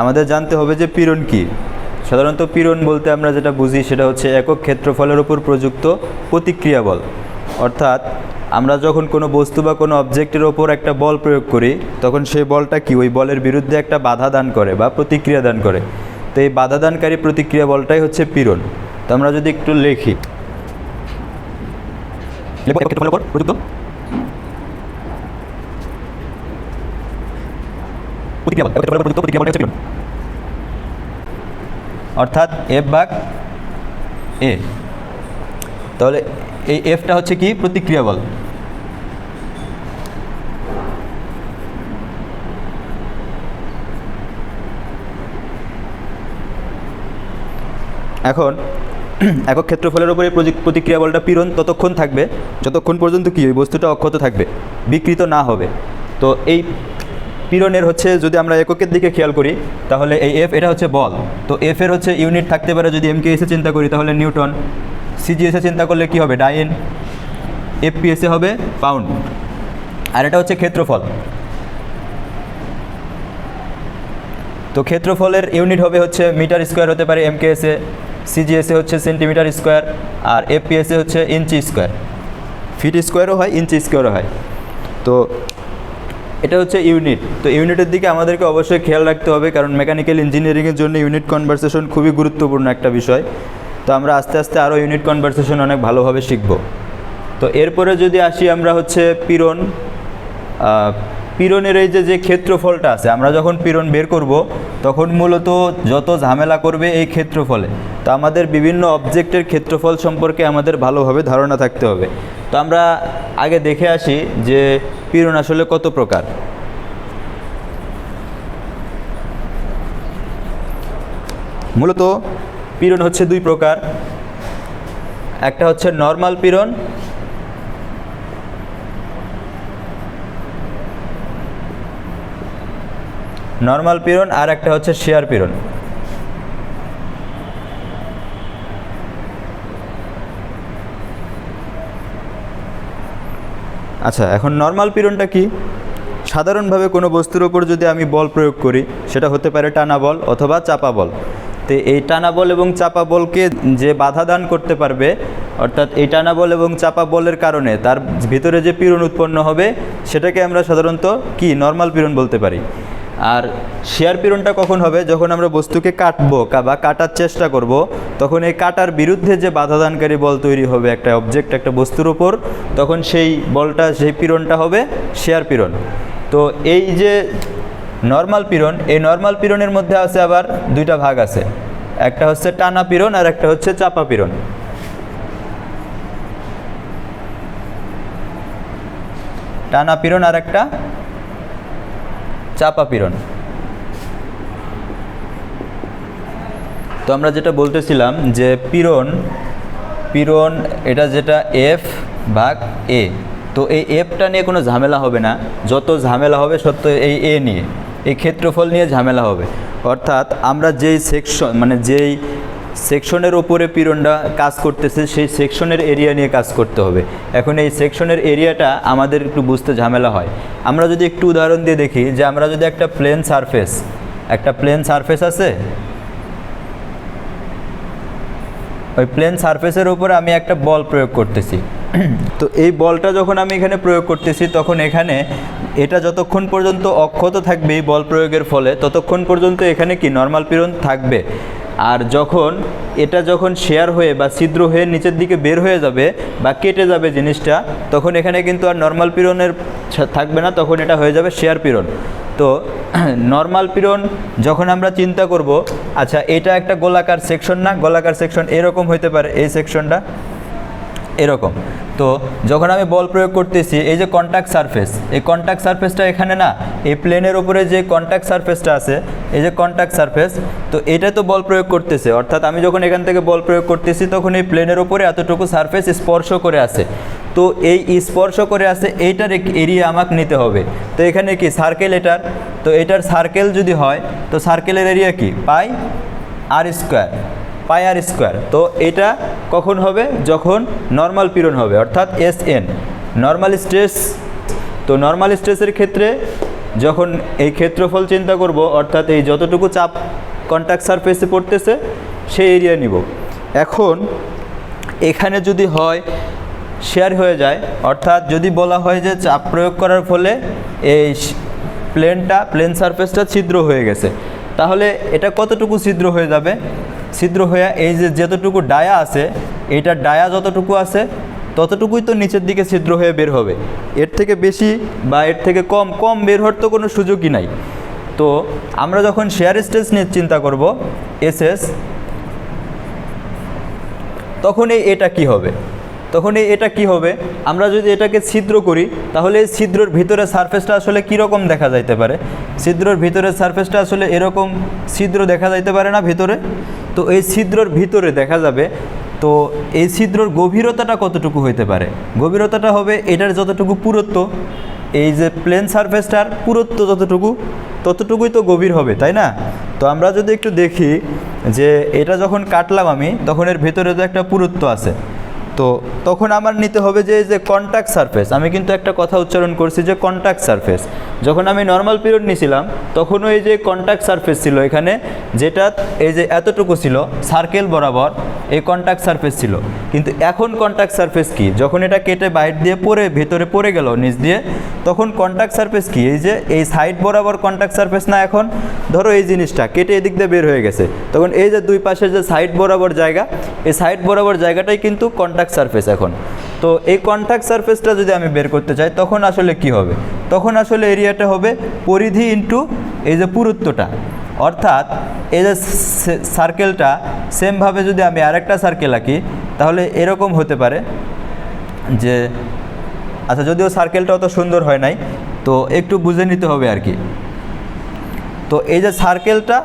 আমাদের জানতে হবে যে পীড়ন কি। সাধারণত পীড়ন বলতে আমরা যেটা বুঝি সেটা হচ্ছে একক ক্ষেত্রফলের উপর প্রযুক্ত প্রতিক্রিয়া বল। অর্থাৎ আমরা যখন কোনো বস্তু বা কোনো অবজেক্টের ওপর একটা বল প্রয়োগ করি, তখন সেই বলটা কি? ওই বলের বিরুদ্ধে একটা বাধা দান করে বা প্রতিক্রিয়া দান করে। তো এই বাধা দানকারী প্রতিক্রিয়া বলটাই হচ্ছে পীড়ন। তো আমরা যদি একটু লিখি। অর্থাৎ এফ ভাগ এ তাহলে এই এফটা হচ্ছে কি? প্রতিক্রিয়া বল। এখন একক ক্ষেত্রফলের উপরে প্রতিক্রিয়া বলটা পীড়ন ততক্ষণ থাকবে, যতক্ষণ পর্যন্ত কি? ওই বস্তুটা অক্ষত থাকবে, বিকৃত না হবে। তো এই পীড়নের হচ্ছে যদি আমরা এককের দিকে খেয়াল করি, তাহলে এই এফ এটা হচ্ছে বল। তো এফ এর হচ্ছে ইউনিট থাকতে পারে যদি এম এসে চিন্তা করি, তাহলে নিউটন। সিজিএসে চিন্তা করলে কি হবে? ডাইন। এফপিএসে হবে পাউন্ড। আর এটা হচ্ছে ক্ষেত্রফল। তো ক্ষেত্রফলের ইউনিট হবে হচ্ছে মিটার স্কোয়ার হতে পারে এমকেএসে সিজিএসে হচ্ছে সেন্টিমিটার স্কোয়ার, আর এফপিএসে হচ্ছে ইঞ্চি স্কোয়ার। ফিট স্কোয়ারও হয়, ইঞ্চি স্কোয়ারও হয়। তো এটা হচ্ছে ইউনিট তো ইউনিটের দিকে আমাদেরকে অবশ্যই খেয়াল রাখতে হবে কারণ মেকানিক্যাল ইঞ্জিনিয়ারিংয়ের জন্য ইউনিট কনভারসেশন খুবই গুরুত্বপূর্ণ একটা বিষয়। তো আমরা আস্তে আস্তে আরও ইউনিট কনভারসেশন অনেক ভালোভাবে শিখব। তো এরপরে যদি আসি আমরা হচ্ছে আহ, পীড়নের এই যে যে ক্ষেত্রফলটা আছে, আমরা যখন পীড়ন বের করব, তখন মূলত যত ঝামেলা করবে এই ক্ষেত্রফলে। তো আমাদের বিভিন্ন অবজেক্টের ক্ষেত্রফল সম্পর্কে আমাদের ভালোভাবে ধারণা থাকতে হবে। তো আমরা আগে দেখে আসি যে, পীড়ন আসলে কত প্রকার। মূলত পীড়ন হচ্ছে দুই প্রকার। একটা হচ্ছে নর্মাল পীড়ন নর্মাল পীড়ন আর একটা হচ্ছে শেয়ার পীড়ন। আচ্ছা এখন নর্মাল পীড়নটা কি? সাধারণভাবে কোনো বস্তুর ওপর যদি আমি বল প্রয়োগ করি, সেটা হতে পারে টানা বল অথবা চাপা বল। তো এই টানা বল এবং চাপা বলকে যে বাধা দান করতে পারবে, অর্থাৎ এই টানা বল এবং চাপা বলের কারণে তার ভিতরে যে পীড়ন উৎপন্ন হবে, সেটাকে আমরা সাধারণত কি? নর্মাল পীড়ন বলতে পারি। আর শেয়ার পীড়নটা কখন হবে? যখন আমরা বস্তুকে কাটবো বা কাটার চেষ্টা করব, তখন এই কাটার বিরুদ্ধে যে বাধাদানকারী বল তৈরি হবে, একটা অবজেক্ট একটা বস্তুর ওপর তখন সেই বলটা, সেই পীড়নটা হবে শেয়ার পীড়ন। তো এই যে নর্মাল পীড়ন, এই নর্মাল পীড়নের মধ্যে আছে আবার দুইটা ভাগ আছে। একটা হচ্ছে টানা পীড়ন আর একটা হচ্ছে চাপা পীড়ন। টানা পীড়ন আর একটা চাপা পীড়ন। তো আমরা যেটা বলতেছিলাম যে পীড়ন পীড়ন এটা যেটা এফ ভাগ এ তো এই এফটা নিয়ে কোনো ঝামেলা হবে না। যত ঝামেলা হবে, সত্য এই এ নিয়ে। এই ক্ষেত্রফল নিয়ে ঝামেলা হবে। অর্থাৎ আমরা যেই সেকশন মানে যেই সেকশনের ওপরে পীড়নটা কাজ করতেছে, সেই সেকশনের এরিয়া নিয়ে কাজ করতে হবে। এখন এই সেকশনের এরিয়াটা আমাদের একটু বুঝতে ঝামেলা হয়। আমরা যদি একটু উদাহরণ দিয়ে দেখি, যে আমরা যদি একটা প্লেন সারফেস একটা প্লেন সারফেস আছে, ওই প্লেন সারফেসের উপরে আমি একটা বল প্রয়োগ করতেছি। তো এই বলটা যখন আমি এখানে প্রয়োগ করতেছি, তখন এখানে এটা যতক্ষণ পর্যন্ত অক্ষত থাকবে এই বল প্রয়োগের ফলে, ততক্ষণ পর্যন্ত এখানে কি নর্মাল পীড়ন থাকবে। আর যখন এটা যখন শেয়ার হয়ে বা ছিদ্র হয়ে নিচের দিকে বের হয়ে যাবে বা কেটে যাবে জিনিসটা, তখন এখানে কিন্তু আর নর্মাল পীড়নের থাকবে না, তখন এটা হয়ে যাবে শেয়ার পীড়ন। তো নর্মাল পীড়ন যখন আমরা চিন্তা করব আচ্ছা এটা একটা গোলাকার সেকশন না? গোলাকার সেকশন এরকম হইতে পারে এই সেকশনটা এরকম। তো যখন আমি বল প্রয়োগ করতেছি, এই যে কন্ট্যাক্ট সারফেস এই কন্ট্যাক্ট সারফেসটা এখানে না, এই প্লেনের উপরে যে কন্ট্যাক্ট সারফেসটা আছে, এই যে কন্ট্যাক্ট সারফেস তো এটা তো বল প্রয়োগ করতেছে। অর্থাৎ আমি যখন এখান থেকে বল প্রয়োগ করতেছি, তখন এই প্লেনের উপরে এতটুকু সারফেস স্পর্শ করে আছে। তো এই স্পর্শ করে আছে, এইটার এক এরিয়া আমাকে নিতে হবে। তো এখানে কি সার্কেল এটার? তো এটার সার্কেল যদি হয়, তো সার্কেলের এরিয়া কি? Pi r square pi r square. তো এটা কখন হবে? যখন নর্মাল পীড়ন হবে, অর্থাৎ এস এন নর্মাল স্ট্রেস তো নর্মাল স্ট্রেসের ক্ষেত্রে যখন এই ক্ষেত্রফল চিন্তা করব, অর্থাৎ এই যতটুকু চাপ কন্ট্যাক্ট সারফেসে পড়তেছে, সেই এরিয়া নিব। এখন এখানে যদি হয় শেয়ার হয়ে যায়, অর্থাৎ যদি বলা হয় যে চাপ প্রয়োগ করার ফলে এই প্লেনটা প্লেন সারফেসটা ছিদ্র হয়ে গেছে। তাহলে এটা কতটুকু ছিদ্র হয়ে যাবে? ছিদ্র হয়ে এই যে যতটুকু ডায়া আছে এটা ডায়া যতটুকু আছে, ততটুকুই তো নিচের দিকে ছিদ্র হয়ে বের হবে। এর থেকে বেশি বা এর থেকে কম কম বের হওয়ার তো কোনো সুযোগই নাই। তো আমরা যখন শেয়ার স্টেজ নিয়ে চিন্তা করব এসএস তখন এই এটা কি হবে? তখন এটা কি হবে? আমরা যদি এটাকে ছিদ্র করি, তাহলে এই ছিদ্রর ভিতরে সারফেসটা আসলে কীরকম দেখা যাইতে পারে? ছিদ্রর ভিতরে সারফেসটা আসলে এরকম ছিদ্র দেখা যাইতে পারে না ভিতরে? তো এই ছিদ্রর ভিতরে দেখা যাবে, তো এই ছিদ্রর গভীরতাটা কতটুকু হইতে পারে? গভীরতাটা হবে এটার যতটুকু পুরুত্ব, এই যে প্লেন সারফেসটার পুরুত্ব যতটুকু, ততটুকুই তো গভীর হবে, তাই না? তো আমরা যদি একটু দেখি যে এটা যখন কাটলাম আমি, তখন এর ভেতরে তো একটা পুরুত্ব আছে। তো তখন আমার নিতে হবে যে যে কন্ট্যাক্ট সারফেস আমি কিন্তু একটা কথা উচ্চারণ করছি যে কন্ট্যাক্ট সারফেস যখন আমি নর্মাল পিরিয়ড নিয়েছিলাম তখনও এই যে কন্ট্যাক্ট সারফেস ছিল এখানে, যেটা এই যে এতটুকু ছিল সার্কেল বরাবর এই কন্ট্যাক্ট সারফেস ছিল। কিন্তু এখন কন্ট্যাক্ট সারফেস কি? যখন এটা কেটে বাইর দিয়ে পরে, ভেতরে পড়ে গেল, নিচ দিয়ে, তখন কন্ট্যাক্ট সারফেস কি? এই যে, এই সাইড বরাবর কন্ট্যাক্ট সারফেস না এখন? ধরো এই জিনিসটা, কেটে এদিক দিয়ে বের হয়ে গেছে। তখন এই যে দুই পাশের যে সাইড বরাবর জায়গা, এই সাইড বরাবর জায়গাটাই কিন্তু কন্ট্যাক্ট সারফেস এখন। তো এই কন্ট্যাক্ট সারফেসটা যদি আমি বের করতে চাই, তখন আসলে কি হবে? তখন আসলে এরিয়াটা হবে পরিধি ইন্টু এই যে পুরুত্বটা। অর্থাৎ এই যে সার্কেলটা সেমভাবে যদি আমি আরেকটা সার্কেল আঁকি, তাহলে এরকম হতে পারে যে আচ্ছা যদিও সার্কেলটা অত সুন্দর হয় নাই, তো একটু বুঝে নিতে হবে আর কি। তো এই যে সার্কেলটা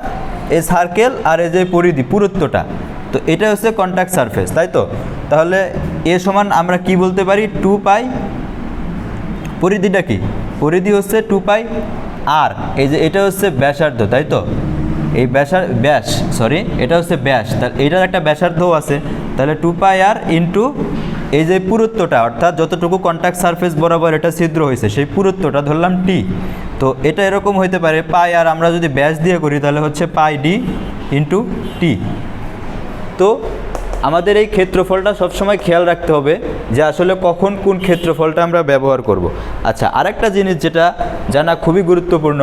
এই সার্কেল আর এই যে পরিধি, পুরুত্বটা, তো এটা হচ্ছে কন্ট্যাক্ট সারফেস তাই তো? তাহলে এ সমান আমরা কি বলতে পারি? টু পাই পরিধিটা কি? পরিধি হচ্ছে টু পাই আর এই যে এটা হচ্ছে ব্যাসার্ধ, তাই তো? এই ব্যাসার ব্যাস সরি এটা হচ্ছে ব্যাস। তাহলে এটার একটা ব্যাসার্ধ আছে। তাহলে টু পাই আর ইন্টু এই যে পুরুত্বটা, অর্থাৎ যতটুকু কন্ট্যাক্ট সারফেস বরাবর এটা ছিদ্র হয়েছে, সেই পুরুত্বটা ধরলাম টি তো এটা এরকম হইতে পারে পাই আর আমরা যদি ব্যাস দিয়ে করি, তাহলে হচ্ছে পাই ডি ইন্টু টি তো আমাদের এই ক্ষেত্রফলটা সবসময় খেয়াল রাখতে হবে যে আসলে কখন কোন ক্ষেত্রফলটা আমরা ব্যবহার করব। আচ্ছা আরেকটা জিনিস যেটা জানা খুবই গুরুত্বপূর্ণ,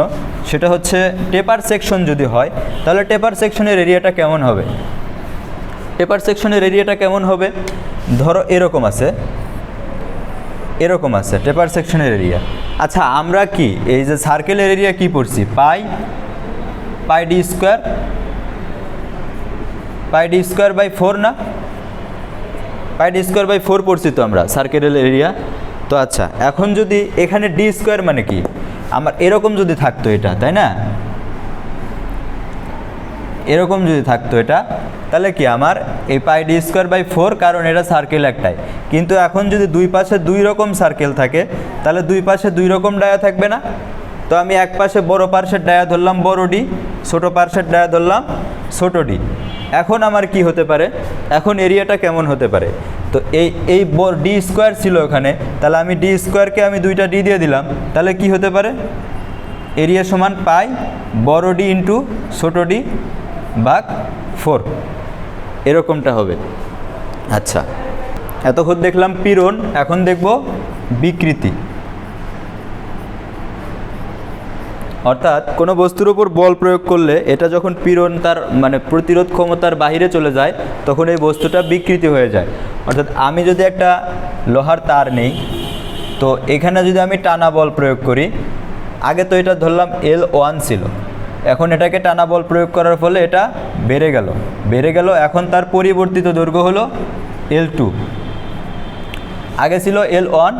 সেটা হচ্ছে টেপার সেকশন যদি হয়, তাহলে টেপার সেকশনের এরিয়াটা কেমন হবে? টেপার সেকশনের এরিয়াটা কেমন হবে? ধরো এরকম আছে। এরকম আছে টেপার সেকশনের এরিয়া আচ্ছা আমরা কি, এই যে সার্কেলের এরিয়া কি পড়ছি? Pi pi d square pi d square by four না? Pi d square by four পড়ছি তো আমরা সার্কেলের এরিয়া তো আচ্ছা এখন যদি এখানে ডি স্কোয়ার মানে কি? আমার এরকম যদি থাকতো এটা, তাই না? এরকম যদি থাকতো এটা, তাহলে কি আমার এই pi d square by four, কারণ এটা সার্কেল একটাই। কিন্তু এখন যদি দুই পাশে দুই রকম সার্কেল থাকে, তাহলে দুই পাশে দুই রকম ডায়া থাকবে না। তো আমি এক পাশে বড় পার্শ্বের ডায়া ধরলাম বড় ডি ছোটো পার্শ্বের ডায়া ধরলাম ছোটো ডি এখন আমার কি হতে পারে? এখন এরিয়াটা কেমন হতে পারে? তো এই এই ডি স্কোয়ার ছিল ওখানে, তাহলে আমি ডি স্কোয়ারকে আমি দুইটা ডি দিয়ে দিলাম, তাহলে কি হতে পারে? এরিয়া সমান পাই বড় ডি ইন্টু ছোটো ডি ভাগ ফোর এরকমটা হবে। আচ্ছা এতক্ষণ দেখলাম পীড়ন, এখন দেখব বিকৃতি। অর্থাৎ কোনো বস্তুর উপর বল প্রয়োগ করলে এটা যখন পীড়ন তার মানে প্রতিরোধ ক্ষমতার বাহিরে চলে যায়, তখন এই বস্তুটা বিকৃতি হয়ে যায়। অর্থাৎ আমি যদি একটা লোহার তার নেই, তো এখানে যদি আমি টানা বল প্রয়োগ করি, আগে তো এটা ধরলাম এল ওয়ান ছিল। এখন এটাকে টানা বল প্রয়োগ করার ফলে এটা বেড়ে গেল। বেড়ে গেল, এখন তার পরিবর্তিত দৈর্ঘ্য হলো এল টু আগে ছিল এল ওয়ান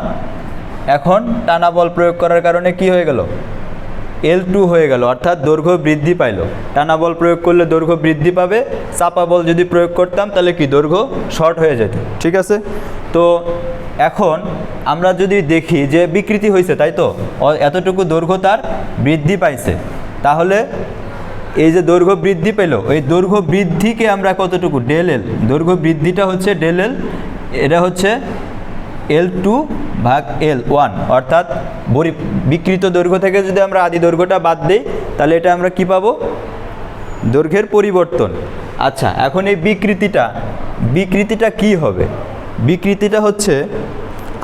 এখন টানা বল প্রয়োগ করার কারণে কি হয়ে গেল? এল টু হয়ে গেল, অর্থাৎ দৈর্ঘ্য বৃদ্ধি পাইল। টানা বল প্রয়োগ করলে দৈর্ঘ্য বৃদ্ধি পাবে, চাপা বল যদি প্রয়োগ করতাম তাহলে কি দৈর্ঘ্য শর্ট হয়ে যেত, ঠিক আছে? তো এখন আমরা যদি দেখি যে বিকৃতি হয়েছে তাই তো? এতটুকু দৈর্ঘ্য তার বৃদ্ধি পাইছে। তাহলে এই যে দৈর্ঘ্য বৃদ্ধি পেল ওই দৈর্ঘ্য বৃদ্ধিকে আমরা কতটুকু? ডেল এল দৈর্ঘ্য বৃদ্ধিটা হচ্ছে ডেল এল এটা হচ্ছে এল টু ভাগ এল ওয়ান অর্থাৎ বরি বিকৃত দৈর্ঘ্য থেকে যদি আমরা আদি দৈর্ঘ্যটা বাদ দিই, তাহলে এটা আমরা কি পাবো? দৈর্ঘ্যের পরিবর্তন। আচ্ছা এখন এই বিকৃতিটা বিকৃতিটা কি হবে? বিকৃতিটা হচ্ছে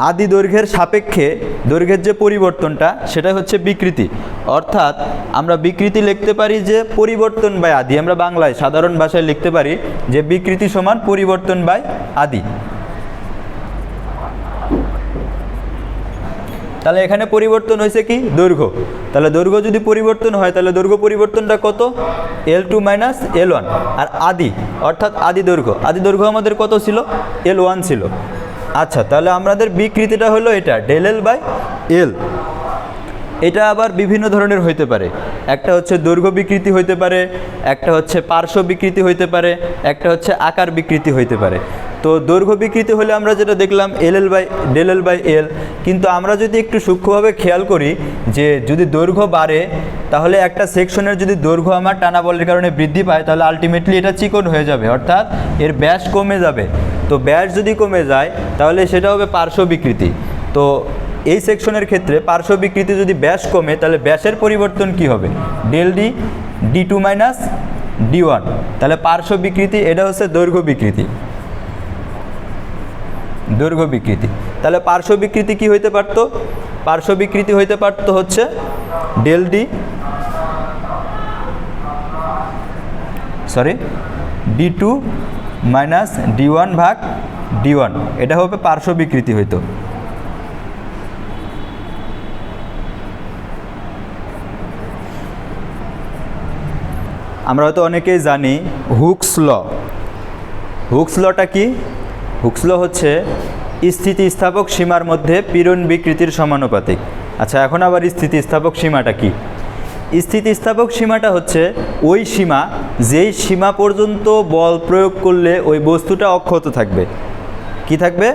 আদি দৈর্ঘ্যের সাপেক্ষে দৈর্ঘ্যের যে পরিবর্তনটা সেটা হচ্ছে বিকৃতি। অর্থাৎ আমরা বিকৃতি লিখতে পারি যে পরিবর্তন বাই আদি। আমরা বাংলায় সাধারণ ভাষায় লিখতে পারি যে বিকৃতি সমান পরিবর্তন বাই আদি। তাহলে এখানে পরিবর্তন হয়েছে কি? দৈর্ঘ্য। তাহলে দৈর্ঘ্য যদি পরিবর্তন হয়, তাহলে দৈর্ঘ্য পরিবর্তনটা কত? L two minus L one আর আদি, অর্থাৎ আদি দৈর্ঘ্য। আদি দৈর্ঘ্য আমাদের কত ছিল? এল ওয়ান ছিল। আচ্ছা তাহলে আমাদের বিকৃতিটা হলো এটা ডেল এল বাই এল এটা আবার বিভিন্ন ধরনের হইতে পারে। একটা হচ্ছে দৈর্ঘ্য বিকৃতি হইতে পারে, একটা হচ্ছে পার্শ্ব বিকৃতি হইতে পারে, একটা হচ্ছে আকার বিকৃতি হইতে পারে। তো দৈর্ঘ্য বিকৃতি হলে আমরা যেটা দেখলাম L L by del L by L কিন্তু আমরা যদি একটু সূক্ষ্মভাবে খেয়াল করি যে যদি দৈর্ঘ্য বাড়ে, তাহলে একটা সেকশনের যদি দৈর্ঘ্য আমার টানা বলের কারণে বৃদ্ধি পায়, তাহলে আলটিমেটলি এটা চিকন হয়ে যাবে, অর্থাৎ এর ব্যাস কমে যাবে। তো ব্যাস যদি কমে যায়, তাহলে সেটা হবে পার্শ্ব বিকৃতি। তো এই সেকশনের ক্ষেত্রে পার্শ্ব বিকৃতি যদি ব্যাস কমে, তাহলে ব্যাসের পরিবর্তন কি হবে? Del D D two minus D one তাহলে পার্শ্ব বিকৃতি, এটা হচ্ছে দৈর্ঘ্য বিকৃতি। দৈর্ঘ্য বিকৃতি। তাহলে পার্শ্ব বিকৃতি কি হইতে পারতো? পার্শ্ব বিকৃতি হইতে পারতো হচ্ছে del D sorry D two minus D one ভাগ ডি ওয়ান এটা হবে পার্শ্ব বিকৃতি হইতো। আমরা হয়তো অনেকেই জানি হুকস ল। হুকস লটা কি? হুকস ল হচ্ছে স্থিতিস্থাপক সীমার মধ্যে পীড়ন বিকৃতির সমানুপাতিক। আচ্ছা এখন আবার স্থিতিস্থাপক সীমাটা কি? স্থিতিস্থাপক সীমাটা হচ্ছে ওই সীমা, যেই সীমা পর্যন্ত বল প্রয়োগ করলে ওই বস্তুটা অক্ষত থাকবে। কি থাকবে?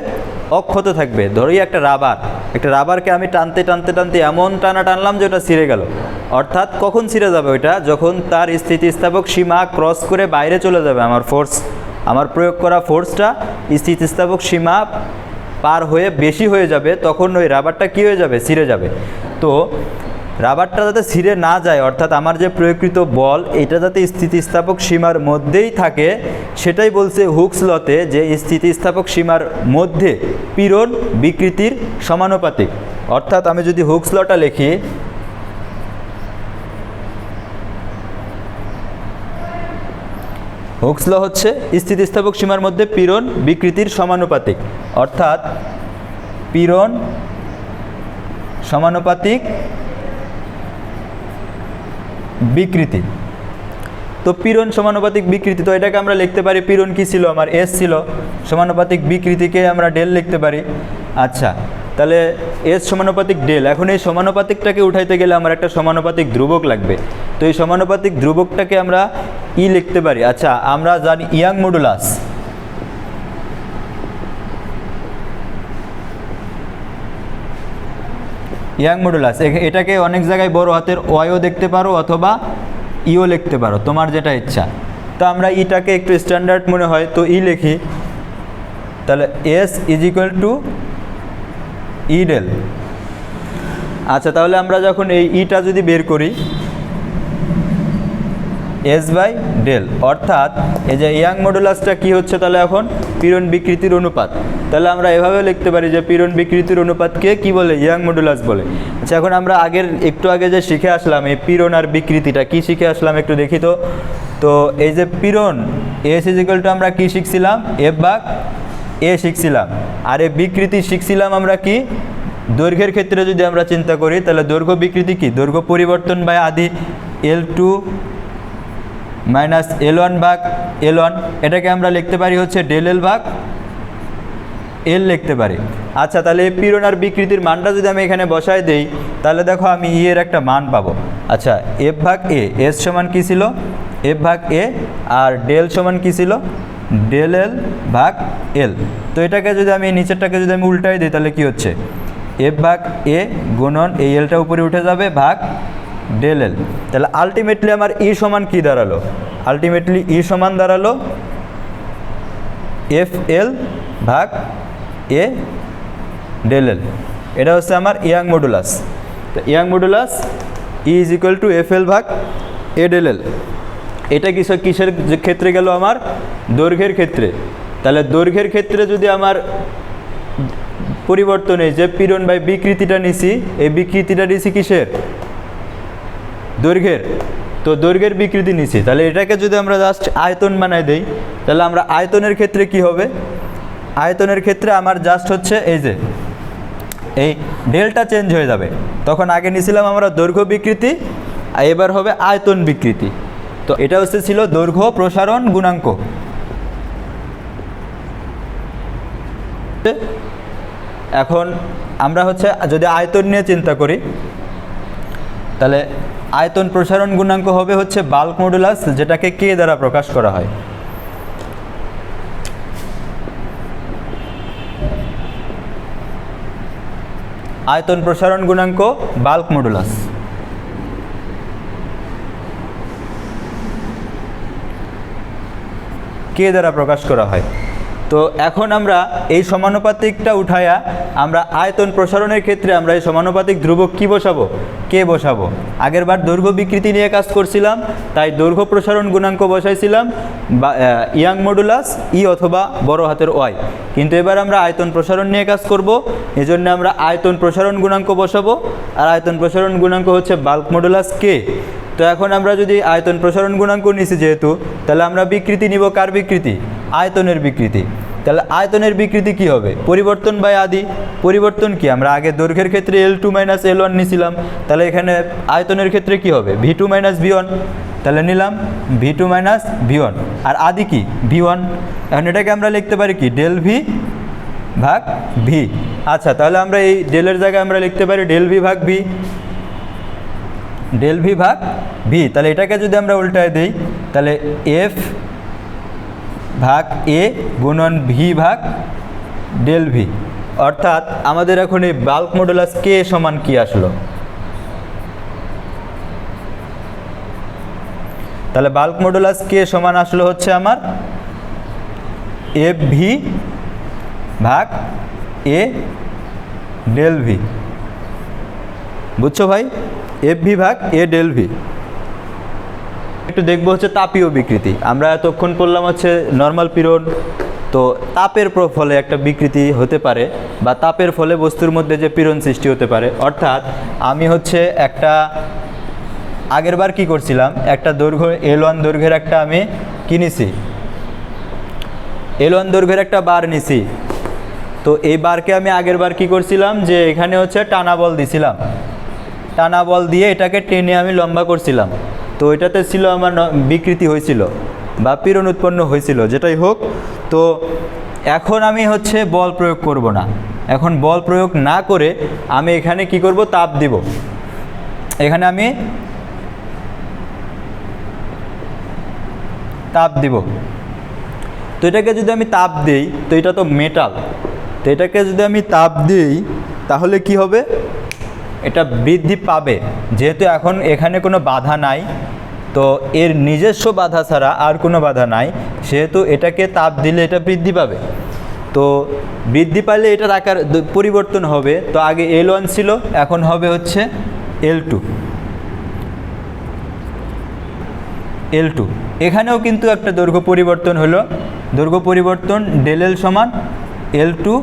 অক্ষত থাকবে। ধরি একটা রাবার, একটা রাবারকে আমি টানতে টানতে টানতে এমন টানা টানলাম যে ওটা ছিঁড়ে গেল। অর্থাৎ কখন ছিঁড়ে যাবে ওইটা? যখন তার স্থিতিস্থাপক সীমা ক্রস করে বাইরে চলে যাবে আমার ফোর্স আমার প্রয়োগ করা ফোর্সটা স্থিতিস্থাপক সীমা পার হয়ে বেশি হয়ে যাবে, তখন ওই রাবারটা কী হয়ে যাবে? ছিঁড়ে যাবে। তো রাবারটা যাতে ছিঁড়ে না যায়, অর্থাৎ আমার যে প্রয়োগকৃত বল, এটা যাতে স্থিতিস্থাপক সীমার মধ্যেই থাকে, সেটাই বলছে হুকস লতে যে স্থিতিস্থাপক সীমার মধ্যে পীড়ন বিকৃতির সমানুপাতিক। অর্থাৎ আমি যদি হুকস লটা লিখি হুকস ল হচ্ছে স্থিতিস্থাপক সীমার মধ্যে পীড়ন বিকৃতির সমানুপাতিক। অর্থাৎ পীড়ন সমানুপাতিক বিকৃতি। তো পীড়ন সমানুপাতিক বিকৃতি, তো এটাকে আমরা লিখতে পারি, পীড়ন কি ছিল? আমার এস ছিল। সমানুপাতিক বিকৃতিকে আমরা ডেল লিখতে পারি। আচ্ছা তাহলে এস সমানুপাতিক ডেল। এখন এই সমানুপাতিকটাকে উঠাইতে গেলে আমার একটা সমানুপাতিক ধ্রুবক লাগবে। তো এই সমানুপাতিক ধ্রুবকটাকে আমরা ই লিখতে পারি। আচ্ছা আমরা জানি ইয়াং মডুলাস। ইয়াং মডুলাস এটাকে অনেক জায়গায় বড় হাতের ওয়াইও দেখতে পারো অথবা ইও লিখতে পারো, তোমার যেটা ইচ্ছা। তো আমরা ইটাকে একটু স্ট্যান্ডার্ড মনে হয়, তো ই লিখি। তাহলে S is equal to E del আচ্ছা তাহলে আমরা যখন এই ইটা যদি বের করি এস বাই ডেল অর্থাৎ এই যে ইয়াং মডুলাসটা কি হচ্ছে তাহলে এখন? পীড়ন বিকৃতির অনুপাত। তাহলে আমরা এভাবে লিখতে পারি যে পীড়ন বিকৃতির অনুপাতকে কি বলে? ইয়াং মডুলাস বলে। আচ্ছা এখন আমরা আগের, একটু আগে যে শিখে আসলাম এই পীড়ন আর বিকৃতিটা, কি শিখে আসলাম একটু দেখি তো? তো এই যে পীড়ন এস ইজিক্যাল আমরা কি শিখছিলাম? এফ ভাগ এ শিখছিলাম। আর এই বিকৃতি শিখছিলাম আমরা কি? দৈর্ঘ্যের ক্ষেত্রে যদি আমরা চিন্তা করি, তাহলে দৈর্ঘ্য বিকৃতি কি? দৈর্ঘ্য পরিবর্তন বাই আদি L two minus L one ভাগ এল ওয়ান, এটাকে আমরা লিখতে পারি হচ্ছে ডেল এল ভাগ এল লিখতে পারি। আচ্ছা তাহলে পীড়ন আর বিকৃতির মানটা যদি আমি এখানে বসায় দেই, তাহলে দেখো আমি ই এর একটা মান পাবো। আচ্ছা এফ ভাগ এ, এস সমান কী ছিল? এফ ভাগ এ আর ডেল সমান কী ছিল? ডেল এল ভাগ এল। তো এটাকে যদি আমি, নিচেরটাকে যদি আমি উল্টাই দিই, তাহলে কি হচ্ছে? এফ ভাগ এ গুণন এই এলটা উপরে উঠে যাবে, ভাগ ডেল এল তাহলে আলটিমেটলি আমার ই সমান কি দাঁড়াল? আলটিমেটলি ই সমান দাঁড়াল এফ এল ভাগ এ ডেল এল এটা হচ্ছে আমার ইয়াং মডুলাস তো Young modulus E is equal to F L ভাগ এ ডেল এল এটা কিসের কিসের ক্ষেত্রে গেল আমার? দৈর্ঘ্যের ক্ষেত্রে। তাহলে দৈর্ঘ্যের ক্ষেত্রে যদি আমার পরিবর্তনে যে পীড়ন বাই বিকৃতিটা নিছি, এই বিকৃতিটা নিছি কিসের? দৈর্ঘ্যের। তো দৈর্ঘ্যের বিকৃতি নিছি তাহলে এটাকে যদি আমরা জাস্ট আয়তন বানাই দেই, তাহলে আমরা আয়তনের ক্ষেত্রে কি হবে? আয়তনের ক্ষেত্রে আমার জাস্ট হচ্ছে এই যে, এই ডেলটা চেঞ্জ হয়ে যাবে। তখন আগে নিছিলাম আমরা দৈর্ঘ্য বিকৃতি, আর এবার হবে আয়তন বিকৃতি। তো এটা হচ্ছে ছিল দৈর্ঘ্য প্রসারণ গুণাঙ্ক। এখন আমরা হচ্ছে যদি আয়তন নিয়ে চিন্তা করি, তাহলে আয়তন প্রসারণ গুণাঙ্ক হবে হচ্ছে বাল্ক মডুলাস যেটাকে কে দ্বারা প্রকাশ করা হয়। আয়তন প্রসারণ গুণাঙ্ক বাল্ক মডুলাস কে দ্বারা প্রকাশ করা হয়। তো এখন আমরা এই সমানুপাতিকটা উঠায়া আমরা আয়তন প্রসারণের ক্ষেত্রে আমরা এই সমানুপাতিক ধ্রুবক কি বসাবো? কে বসাবো? আগের বার দৈর্ঘ্য বিকৃতি নিয়ে কাজ করছিলাম, তাই দৈর্ঘ্য প্রসারণ গুণাঙ্ক বসাইছিলাম, বা ইয়াং মডুলাস ই অথবা বড় হাতের ওয়াই। কিন্তু এবার আমরা আয়তন প্রসারণ নিয়ে কাজ করব, এজন্য আমরা আয়তন প্রসারণ গুণাঙ্ক বসাবো, আর আয়তন প্রসারণ গুণাঙ্ক হচ্ছে বাল্ক মডুলাস কে তো এখন আমরা যদি আয়তন প্রসারণ গুণাঙ্ক নিছি যেহেতু, তাহলে আমরা বিকৃতি নিব কার বিকৃতি? আয়তনের বিকৃতি। তাহলে আয়তনের বিকৃতি কি হবে? পরিবর্তন বাই আদি। পরিবর্তন কি? আমরা আগে দৈর্ঘ্যের ক্ষেত্রে L two minus L one নিছিলাম। তাহলে এখানে আয়তনের ক্ষেত্রে কি হবে? V two minus V one তাহলে নিলাম V two minus V one আর আদি কি? ভি ওয়ান এখন এটাকে আমরা লিখতে পারি কি? ডেল ভি ভাগ ভি আচ্ছা তাহলে আমরা এই ডেলের জায়গায় আমরা লিখতে পারি ডেল ভি ভাগ ভি ডেল ভি ভাগ ভি তাহলে এটাকে যদি আমরা উল্টায় দিই, তাহলে এফ ভাগ এ গুণন ভি ভাগ ডেল ভি। অর্থাৎ আমাদের এখন এই বাল্ক মডুলাস কে সমান কি আসলো? তাহলে বাল্ক মডুলাস কে সমান আসলো হচ্ছে আমার এফ ভি ভাগ এ ডেল ভি। বুঝছ ভাই? এফ ভি ভাগ এ ডেল ভি। একটু দেখব হচ্ছে তাপীয় বিকৃতি। আমরা এতক্ষণ পড়লাম হচ্ছে নর্মাল পিরিয়ড তো তাপের প্র- ফলে একটা বিকৃতি হতে পারে বা তাপের ফলে বস্তুর মধ্যে যে পীড়ন সৃষ্টি হতে পারে। অর্থাৎ আমি হচ্ছে একটা, আগের বার কী করছিলাম? একটা দৈর্ঘ্য এল ওয়ান দৈর্ঘ্যের একটা আমি কিনেছি। এল ওয়ান দৈর্ঘ্যের একটা বার নিছি। তো এই বারকে আমি আগের বার কী করছিলাম? যে এখানে হচ্ছে টানা বল দিছিলাম। টানা বল দিয়ে এটাকে টেনে আমি লম্বা করছিলাম। তো এটাতে ছিল আমার বিকৃতি হয়েছিল বা পীড়ন উৎপন্ন হয়েছিল, যেটাই হোক। তো এখন আমি হচ্ছে বল প্রয়োগ করব না। এখন বল প্রয়োগ না করে আমি এখানে কি করব? তাপ দিব। এখানে আমি তাপ দিব। তো এটাকে যদি আমি তাপ দিই, তো এটা তো মেটাল তো এটাকে যদি আমি তাপ দিই, তাহলে কি হবে? এটা বৃদ্ধি পাবে। যেহেতু এখন এখানে কোনো বাধা নাই, তো এর নিজস্ব বাধা ছাড়া আর কোনো বাধা নাই। সেহেতু এটাকে তাপ দিলে এটা বৃদ্ধি পাবে। তো বৃদ্ধি পাইলে এটার আকার পরিবর্তন হবে। তো আগে এল ওয়ান ছিল, এখন হবে হচ্ছে এল টু এল টু এখানেও কিন্তু একটা দৈর্ঘ্য পরিবর্তন হলো। দৈর্ঘ্য পরিবর্তন ডেল এল সমান L two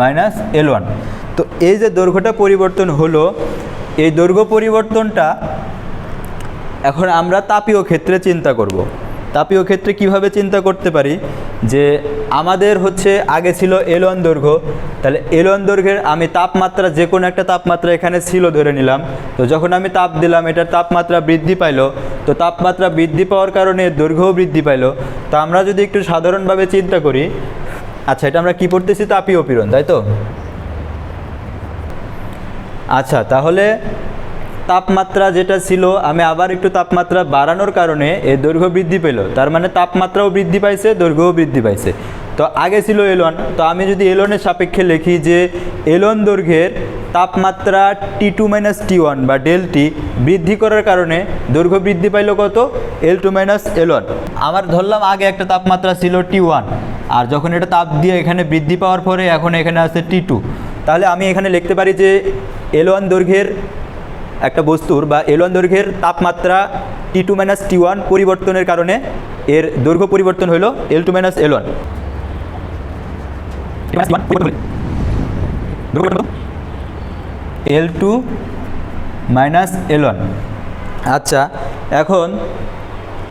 minus L one তো এই যে দৈর্ঘ্যটা পরিবর্তন হলো, এই দৈর্ঘ্য পরিবর্তনটা এখন আমরা তাপীয় ক্ষেত্রে চিন্তা করব। তাপীয় ক্ষেত্রে কীভাবে চিন্তা করতে পারি? যে আমাদের হচ্ছে আগে ছিল এলন দৈর্ঘ্য, তাহলে এলন দৈর্ঘ্যের আমি তাপমাত্রা যে কোনো একটা তাপমাত্রা এখানে ছিল ধরে নিলাম। তো যখন আমি তাপ দিলাম, এটার তাপমাত্রা বৃদ্ধি পাইলো, তো তাপমাত্রা বৃদ্ধি পাওয়ার কারণে দৈর্ঘ্যও বৃদ্ধি পাইলো। তো আমরা যদি একটু সাধারণভাবে চিন্তা করি আচ্ছা এটা আমরা কি পড়তেছি? তাপীয় পীড়ন, তাই তো? আচ্ছা তাহলে তাপমাত্রা যেটা ছিল, আমি আবার একটু তাপমাত্রা বাড়ানোর কারণে এই দৈর্ঘ্য বৃদ্ধি পেল। তার মানে তাপমাত্রাও বৃদ্ধি পাইছে, দৈর্ঘ্যও বৃদ্ধি পাইছে। তো আগে ছিল এলন, তো আমি যদি এলনের সাপেক্ষে লিখি যে এলন দৈর্ঘ্যের তাপমাত্রা T two minus T one বা ডেল টি বৃদ্ধি করার কারণে দৈর্ঘ্য বৃদ্ধি পাইল কত? L two minus L one আমার ধরলাম আগে একটা তাপমাত্রা ছিল টি ওয়ান, আর যখন এটা তাপ দিয়ে এখানে বৃদ্ধি পাওয়ার পরে এখন এখানে আছে টি টু। তাহলে আমি এখানে লিখতে পারি যে এল ওয়ান দৈর্ঘ্যের একটা বস্তুর বা এল ওয়ান দৈর্ঘ্যের তাপমাত্রা T two minus T one পরিবর্তনের কারণে এর দৈর্ঘ্য পরিবর্তন হলো L two minus L one. L two minus L one. আচ্ছা এখন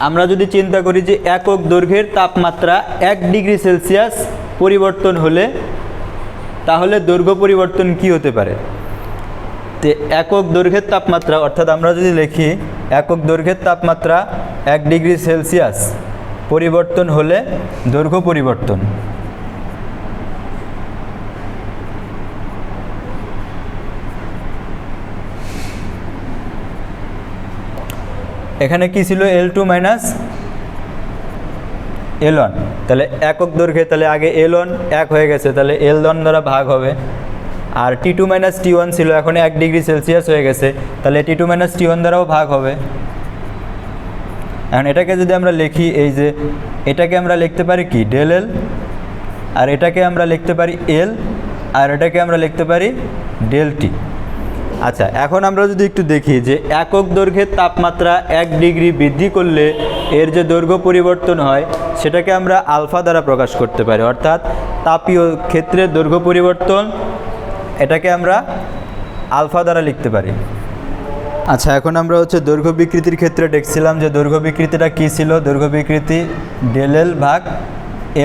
আমরা যদি চিন্তা করি যে একক দৈর্ঘ্যের তাপমাত্রা এক ডিগ্রি সেলসিয়াস পরিবর্তন হলে তাহলে দৈর্ঘ্য পরিবর্তন কি হতে পারে? তে একক দৈর্ঘ্যের তাপমাত্রা, অর্থাৎ আমরা যদি লিখি, একক দৈর্ঘ্যের তাপমাত্রা এক ডিগ্রি সেলসিয়াস, পরিবর্তন হলে দৈর্ঘ্য পরিবর্তন। এখানে কি ছিল? L two minus L one তাহলে একক দৈর্ঘ্যে তাহলে আগে এল ওয়ান এক হয়ে গেছে, তাহলে এল ওয়ান দ্বারা ভাগ হবে। আর T two minus T one ছিল, এখন এক ডিগ্রি সেলসিয়াস হয়ে গেছে, তাহলে T two minus T one দ্বারাও ভাগ হবে। এখন এটাকে যদি আমরা লিখি, এই যে এটাকে আমরা লিখতে পারি কি? ডেল এল আর এটাকে আমরা লিখতে পারি এল আর এটাকে আমরা লিখতে পারি ডেল টি আচ্ছা এখন আমরা যদি একটু দেখি যে একক দৈর্ঘ্যের তাপমাত্রা এক ডিগ্রি বৃদ্ধি করলে এর যে দৈর্ঘ্য পরিবর্তন হয় সেটাকে আমরা আলফা দ্বারা প্রকাশ করতে পারি, অর্থাৎ তাপীয় ক্ষেত্রের দৈর্ঘ্য পরিবর্তন এটাকে আমরা আলফা দ্বারা লিখতে পারি। আচ্ছা এখন আমরা হচ্ছে দৈর্ঘ্য বিকৃতির ক্ষেত্রে দেখছিলাম যে দৈর্ঘ্য বিকৃতিটা কী ছিল? দৈর্ঘ্য বিকৃতি ডেল এল ভাগ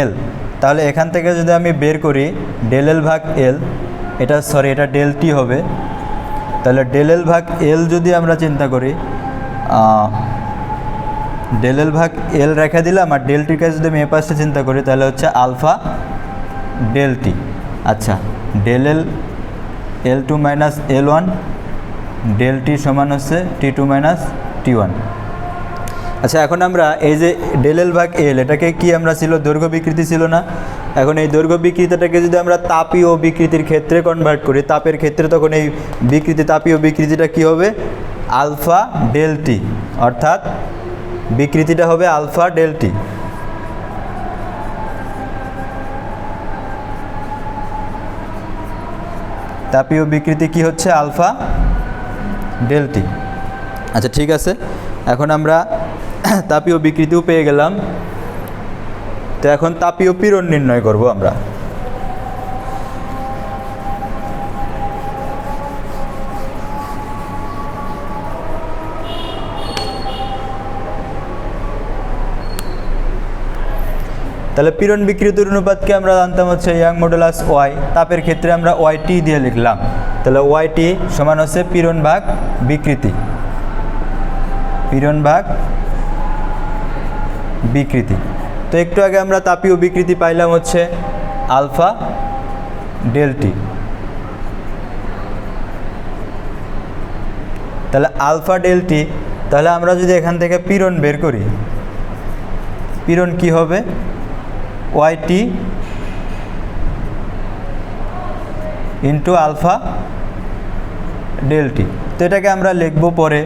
এল তাহলে এখান থেকে যদি আমি বের করি ডেল এল ভাগ এল এটা সরি এটা ডেল টি হবে। তাহলে ডেল এল ভাগ এল যদি আমরা চিন্তা করি ডেল এল ভাগ এল রেখে দিলাম আর ডেল টিকে যদি আমি এ পাশে চিন্তা করি, তাহলে হচ্ছে আলফা ডেল টি আচ্ছা del L L two minus L one del T সমান হচ্ছে T two minus T one আচ্ছা এখন আমরা এই যে ডেল এল ভাগ এল এটাকে কি আমরা ছিল, দৈর্ঘ্য বিকৃতি ছিল না? এখন এই দৈর্ঘ্য বিকৃতিটাকে যদি আমরা তাপীয় বিকৃতির ক্ষেত্রে কনভার্ট করি, তাপের ক্ষেত্রে তখন এই বিকৃতি, তাপীয় বিকৃতিটা কি হবে? আলফা ডেল টি অর্থাৎ বিকৃতিটা হবে আলফা ডেলটি। তাপীয় বিকৃতি কি হচ্ছে? Alpha del T. আচ্ছা ঠিক আছে। এখন আমরা তাপীয় বিকৃতিও পেয়ে গেলাম। তো এখন তাপীয় পীড়ন নির্ণয় করব আমরা। তাহলে পীড়ন বিকৃতির অনুপাতকে আমরা জানতাম হচ্ছে ইয়াং মডুলাস ওয়াই। তাপের ক্ষেত্রে আমরা ওয়াই টি দিয়ে লিখলাম। তাহলে ওয়াই টি সমান হচ্ছে পীড়ন ভাগ বিকৃতি। পীড়ন ভাগ বিকৃতি। তো একটু আগে আমরা তাপীয় বিকৃতি পাইলাম হচ্ছে আলফা ডেলটি। তাহলে আলফা ডেলটি, তাহলে আমরা যদি এখান থেকে পীড়ন বের করি, পীড়ন কি হবে? Y T into alpha del T তো এটাকে আমরা লিখব পরে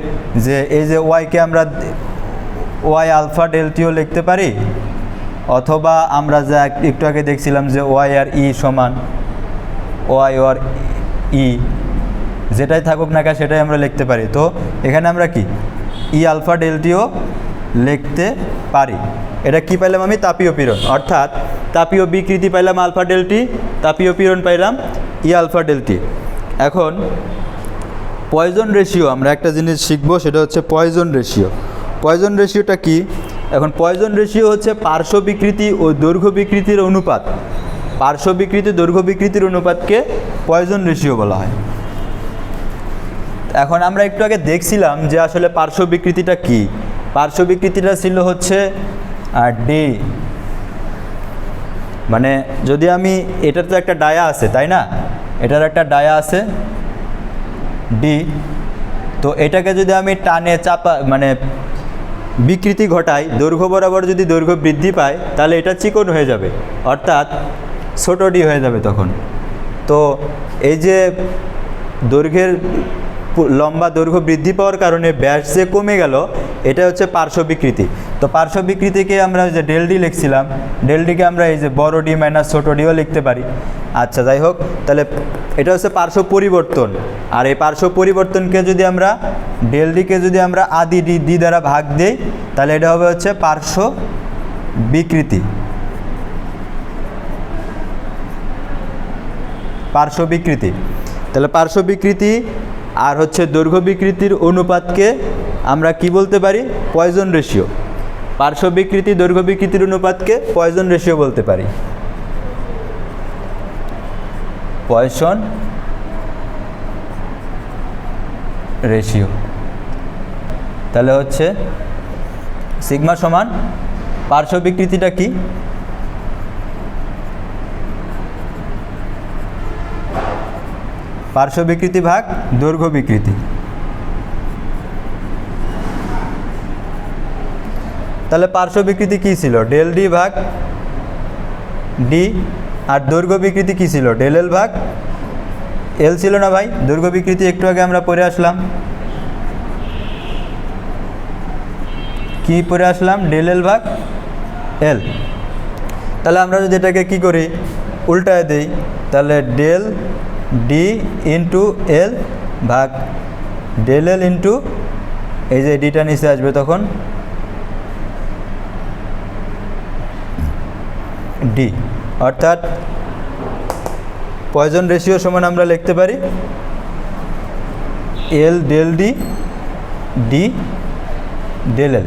যে এই যে ওয়াইকে আমরা ওয়াই আলফা ডেলটিও লিখতে পারি, অথবা আমরা যা একটু আগে দেখছিলাম যে ওয়াই আর ই সমান ওয়াই আর ই যেটাই থাকুক না কেন সেটাই আমরা লিখতে পারি। তো এখানে আমরা কি? ই আলফা ডেলটিও লিখতে পারি। এটা কি পাইলাম আমি? তাপীয় পীড়ন। অর্থাৎ তাপীয় বিকৃতি পাইলাম আলফা ডেলটি তাপীয় পীড়ন পাইলাম ই আলফা ডেলটি এখন পয়জন রেশিও, আমরা একটা জিনিস শিখব, সেটা হচ্ছে পয়জন রেশিও। পয়জন রেশিওটা কি? এখন পয়জন রেশিও হচ্ছে পার্শ্ব বিকৃতি ও দৈর্ঘ্য বিকৃতির অনুপাত। পার্শ্ব বিকৃতি, দৈর্ঘ্য বিকৃতির অনুপাতকে পয়জন রেশিও বলা হয়। এখন আমরা একটু আগে দেখছিলাম যে আসলে পার্শ্ব বিকৃতিটা কী? পার্শ্ব বিকৃতিটা ছিল হচ্ছে ডি মানে যদি আমি, এটার তো একটা ডায়া আছে, তাই না? এটার একটা ডায়া আছে ডি তো এটাকে যদি আমি টানে, চাপা মানে বিকৃতি ঘটাই, দৈর্ঘ্য বরাবর যদি দৈর্ঘ্য বৃদ্ধি পায় তাহলে এটা চিকন হয়ে যাবে। অর্থাৎ ছোটো ডি হয়ে যাবে তখন। তো এই যে দৈর্ঘ্যের লম্বা দৈর্ঘ্য বৃদ্ধি পাওয়ার কারণে ব্যাস যে কমে গেল এটা হচ্ছে পার্শ্ব বিকৃতি। তো পার্শ্ব বিকৃতিকে আমরা যে ডেল ডি লিখছিলাম, ডেল ডিকে আমরা এই যে বড় ডি মাইনাস ছোটো ডিও লিখতে পারি। আচ্ছা যাই হোক, তাহলে এটা হচ্ছে পার্শ্ব পরিবর্তন। আর এই পার্শ্ব পরিবর্তনকে যদি আমরা, ডেল ডিকে যদি আমরা আদি ডি ডি দ্বারা ভাগ দিই, তাহলে এটা হবে হচ্ছে পার্শ্ব বিকৃতি। পার্শ্ব বিকৃতি। তাহলে পার্শ্ব বিকৃতি আর হচ্ছে দৈর্ঘ্য বিকৃতির অনুপাতকে আমরা কি বলতে পারি? পয়জন রেশিও পার্শ্ব বিকৃতি, দৈর্ঘ্য বিকৃতির অনুপাতকে পয়জন রেশিও বলতে পারি। পয়সন রেশিও তাহলে হচ্ছে সিগমা সমান পার্শ্ব বিকৃতিটা কি? পার্শ্ব বিকৃতি ভাগ, দৈর্ঘ্য বিকৃতি। তাহলে পার্শ্ব বিকৃতি কী ছিল? ডেল ডি ভাগ ডি আর দৈর্ঘ্য বিকৃতি কী ছিল? ডেল এল ভাগ এল ছিল না ভাই? দৈর্ঘ্য বিকৃতি একটু আগে আমরা পড়ে আসলাম। কি পড়ে আসলাম? ডেল এল ভাগ এল তাহলে আমরা যদি এটাকে কী করি? উল্টায় দিই, তাহলে ডেল ডি ইন্টু এল ভাগ ডেল এল ইন্টু এই যে ডিটা নিচে আসবে তখন ডি অর্থাৎ পয়জন রেশিও সমান আমরা লিখতে পারি L del D D del L